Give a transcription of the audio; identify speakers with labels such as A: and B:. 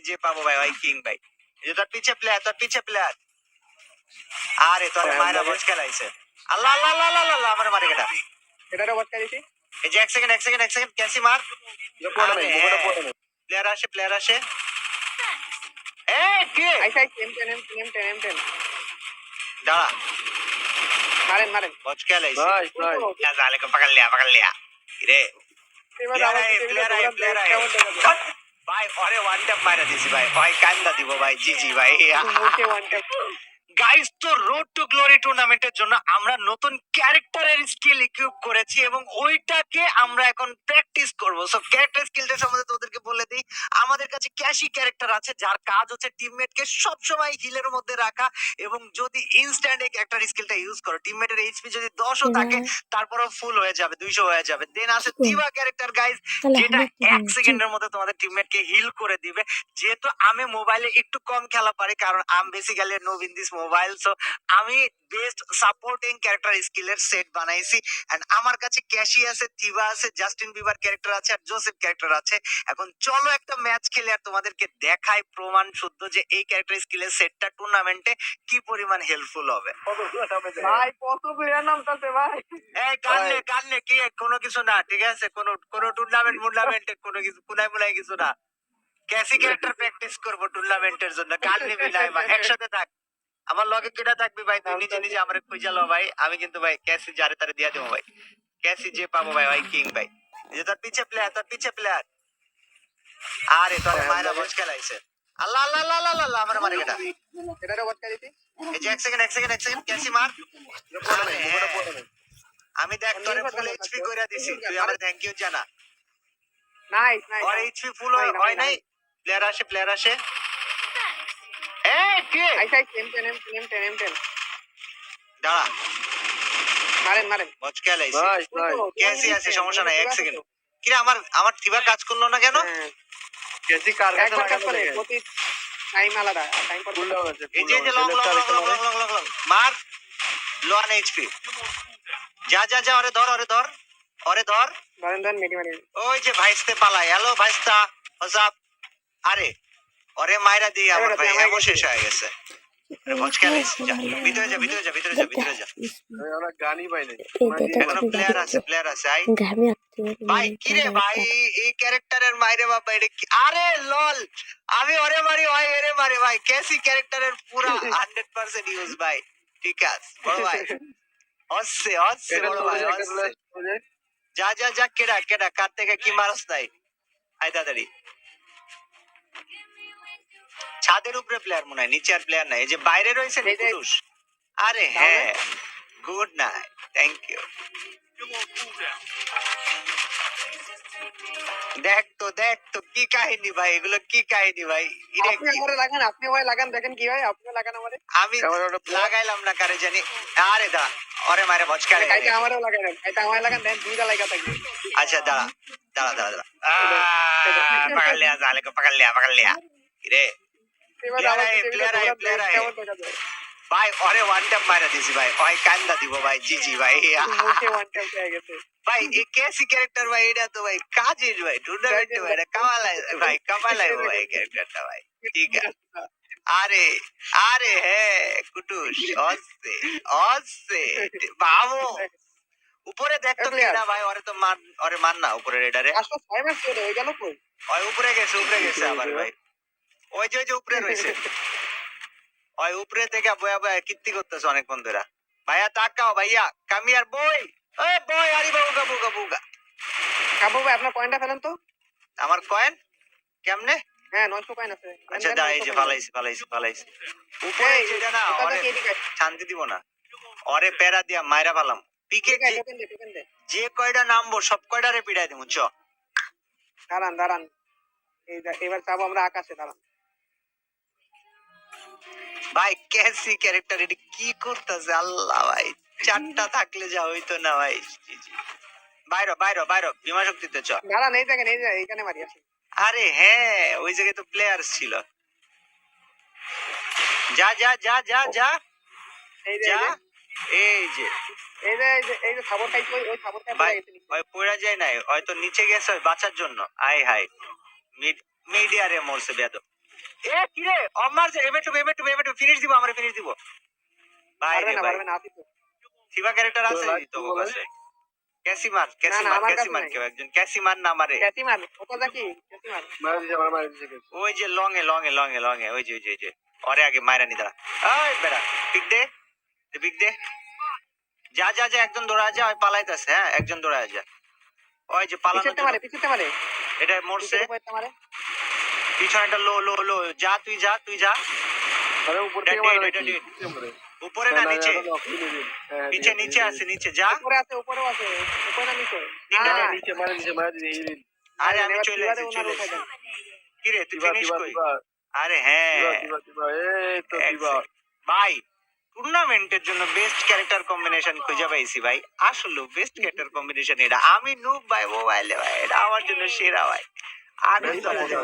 A: যে পাবো ভাই ওই কিং ভাই এই যে তোর পিছে প্লেয়ার তোর পিছে প্লেয়ার আরে তোর
B: হ্যাঁ,
A: মায়েরা
B: আমাদের-
A: বচ খেলাইছে আল্লাহ আল্লাহ আল্লাহ আল্লাহ আল্লাহ আমার মারে গেটা
B: এটারে বটকা দিছি
A: এই যে এক সেকেন্ড এক সেকেন্ড এক সেকেন্ড ক্যাসি মার
B: পড়ে নাই
A: আরে,
B: গোটা পড়ে নাই
A: প্লেয়ার আসে প্লেয়ার আসে এ কে
B: I Sai M ten M M ten M ten
A: দাঁড়া
B: মারেন মারেন
A: বচ খেলাইছে
B: নাইস নাইস
A: क्या साले को पकड़ लिया पकड़ लिया रे
B: এবার
A: প্লেয়ার
B: আমার
A: আয়
B: টিমে
A: প্লেয়ার ভাই ওরে ওয়ান ট্যাপ মারা দিছি ভাই। ভাই কান্দা দিব ভাই জি জি ভাই গাইস তো রোড টু গ্লোরি টুর্নামেন্টের জন্য আমরা নতুন ক্যারেক্টারের স্কিল ইকুইপ করেছি এবং ওইটাকে আমরা এখন প্র্যাকটিস করব। সো ক্যারেক্টার স্কিলটা সম্বন্ধে তোদেরকে বলে দিই। আমাদের কাছে ক্যাশি ক্যারেক্টার আছে যার কাজ হচ্ছে টিমমেটকে সবসময় হিলের মধ্যে রাখা এবং যদি ইনস্ট্যান্ট একটা স্কিলটা ইউজ করো টিমমেটের এইচপি যদি দশও থাকে তারপরও ফুল হয়ে যাবে দুইশো হয়ে যাবে। দেন আছে দিবা ক্যারেক্টার গাইস যেটা এক? সেকেন্ডের মধ্যে তোমাদের টিমমেটকে হিল করে দিবে। যেহেতু আমি মোবাইলে একটু কম খেলা পারি কারণ আম basically no in this mobile so আমি বেস্ট সাপোর্টিং ক্যারেক্টার স্কিলের সেট বানাইছি। এন্ড আমার কাছে ক্যাশি আছে টিভা আছে জাস্টিন বিবার ক্যারেক্টার আছে আর জোসেফ ক্যারেক্টার আছে। এখন চলো একটা ম্যাচ খেলে আর তোমাদেরকে দেখাই প্রমাণ শুদ্ধ যে এই ক্যারেক্টার স্কিলের সেটটা টুর্নামেন্টে কি পরিমাণ হেল্পফুল হবে।
B: ভাই কত প্লেয়ার নামতাছে ভাই।
A: এই কানলে কানলে কি কোনো কিছু না ঠিক আছে? কোনো কোনো টুর্নামেন্ট মুর্নামেন্টে কোনো কিছু কুনাই মুনাই কিছু না। ক্যাসি ক্যারেক্টার প্র্যাকটিস করব টুর্নামেন্টের জন্য কাল নিবি ভাই একসাথে থাক। আমার লগে কিটা থাকবি ভাই? তুই নিজে নিজে আমার খুঁজে লো ভাই। আমি কিন্তু ভাই ক্যাসি যারে তারে দিয়া দেবো ভাই। ক্যাসি যে পাবো ভাই ভাই কিং ভাই। যে তোর পিছে প্লেয়ার তোর পিছে প্লেয়ার আরে তোর মায়েরা বস খেলাইছে আল্লাহ আল্লাহ আল্লাহ আল্লাহ আল্লাহ আমার মারে গেটা
B: এটারে বটকা দিছি
A: এই যে এক সেকেন্ড এক সেকেন্ড এক সেকেন্ড ক্যাসি মার। আমি দেখ তোরে ফুল এইচপি কইরা দিছি। তুই আমার থ্যাংক ইউ জানা।
B: নাইস নাইস
A: আর এইচপি ফুল হয় হয় নাই প্লেয়ার আসে প্লেয়ার আসে। দাঁড়া।
B: মারেন
A: আমার আমার কাজ করল না কেন? মার। লো এইচপি যা যা যা ওরে ধর ওরে ধর। ওরে ধর। ওই যে ভাইস্তে পালায়। হ্যালো ভাইস্তা। হোসাব। আরে অরে মাইরা দিয়ে আমার ভাই এমন শেষ হয়ে গেছে। আমি ওরে মারি ভাই কেসি ক্যারেক্টারের পুরা পার্সেন্ট ইউজ ভাই। ঠিক আছে যা যা যা কেডা কেডা কার থেকে কি মারস নাই? আয় তাড়াতাড়ি। ছাদের উপরে প্লেয়ার মনে হয় নিচে প্লেয়ার নাই। যে বাইরে রয়েছে পুরুষ আরে হ্যাঁ গুড নাইট থ্যাংক ইউ দেখ তো দেখ তো কি কাহিনী ভাই এগুলো কি কাহিনী ভাই?
B: আপনি লাগান আপনি ভাই লাগান দেখেন কি ভাই আপনি লাগান আমারে।
A: আমি লাগাইলাম না কারে জানি। আরে দা অরে মারে বচকা
B: রে। এটা আমারে লাগান এটা আমারে লাগান দেন দুইটা লাগা
A: থাকি আচ্ছা
B: দাঁড়া
A: দাঁড়া
B: দাঁড়া
A: দাঁড়া।
B: পাগল
A: লিয়া জালে
B: কো
A: পাগল লিয়া
B: পাগল লিয়া রে
A: ভাই ওরে ওয়ান ট্যাপ মারা দিছি ভাই ভাই কান্দা দিব ভাই জি জি ভাই ভাই এই কেসি ক্যারেক্টার ভাই এটা তো ভাই কাজের ভাই টুর্নামেন্ট ভাই এটা কামালাই ভাই কামালাই ভাই ক্যারেক্টারটা ভাই ঠিক আছে আরে আরে হ্যাঁ কুটুস অসে অসে বাবু উপরে দেখতো
B: এ।
A: কেডা ভাই ওরে তো মান ওরে মান না উপরে রেডারে
B: আসলে ছয় মাস করে গেল কই
A: ওই উপরে গেছে উপরে গেছে আবার ভাই ওই যে ওই যে উপরে রয়েছে। ওই উপরে থেকে বয়া বয়া কীর্তি করতেছে অনেক বন্ধুরা। ভাইয়া তাকাও ভাইয়া কামিয়ার বই ওই বই আরি বাবু গাবু গাবু গা।
B: কাবু ভাই আপনার পয়েন্টটা ফেলেন তো।
A: আমার কয়েন কেমনে?
B: হ্যাঁ নয়শো পয়েন্ট আছে।
A: আচ্ছা দা এই যে ফালাইছি ফালাইছি ফালাইছি। উপরে যেটা না শান্তি দিব না। অরে প্যারা দিয়া মাইরা পালাম পিকে যে- কয়টা নামবো সব কয়টারে পিড়াই দিব চ।
B: দাঁড়ান দাঁড়ান। এবার যাব আমরা আকাশে দাঁড়ান।
A: ভাই ক্যাসি ক্যারেক্টার এটা কি করতেছে? আল্লাহ ভাই চারটা থাকলে যা হইতো না ভাই। বাইরো বাইরো বাইরো বিমা শক্তিতে চ।
B: দাঁড়ান এই দেখেন এই যে এইখানে মারি আসি
A: আরে হ্যাঁ ওই জায়গায় তো প্লেয়ার ছিল। যা যা যা যা যা।
B: এই যে
A: এই যে।
B: এই যে। এই যে খাবার খাইছি ওই খাবার খাই
A: ভাই
B: পড়ে
A: যায় নাই হয়তো নিচে গেছে বাঁচার জন্য। আয় হাই মিডিয়ারে মরছে বেদ এ কি রে? অমার যে MA two MA two MA two finish দিব আমরা ফিনিশ দিব। ভাই রে ভাই শিবা ক্যারেক্টার আছে
C: তো
A: তো কাছে ক্যাসি মার ক্যাসি মার ক্যাসি মার কেউ একজন। ক্যাসি মার না মারে।
B: ক্যাসি মার ওটা দেখি ক্যাসি মার
C: মারা দিছে মারা মারা দিছে
A: ওই যে লং এ লং এ লং এ লং এ ওই যে ওই যে ওই যে। ওরে আগে মাইরা নি দাঁড়া। ওই বেড়া পিক দে পিক দে। যা যা যা একজন দৌড়া যা ওই পালাইতেছে হ্যাঁ একজন দৌড়া যা। ওই যে পালানো
B: পিছুতে মারে পিছুতে মারে।
A: এটা মরছে।
B: মারে
A: পিছনেটা লো লো লো। যা তুই যা তুই যা।
C: আরে উপর থেকে
A: এটা
C: নাকি?
A: উপরে না নিচে।
C: হ্যাঁ,
A: নিচে নিচে আছে নিচে যা।
B: উপরে আছে উপরেও আছে। উপরে না নিচে?
A: তিনটা
B: না,
C: নিচে মারা দিছে মারা রিল
A: আরে আমি চলে আসি চলে আসি কি রে তুই ফিনিশ কই? আরে হ্যাঁ।
C: এই তো দিবা।
A: ভাই টুর্নামেন্টের জন্য বেস্ট ক্যারেক্টার কম্বিনেশন খুঁজে পাইছি ভাই। আসলে বেস্ট ক্যারেক্টার কম্বিনেশন এটা। আমি নুব ভাই মোবাইলে ভাই এটা আমার জন্য সেরা ভাই। আমি
C: বেস্ট
A: চলে যাব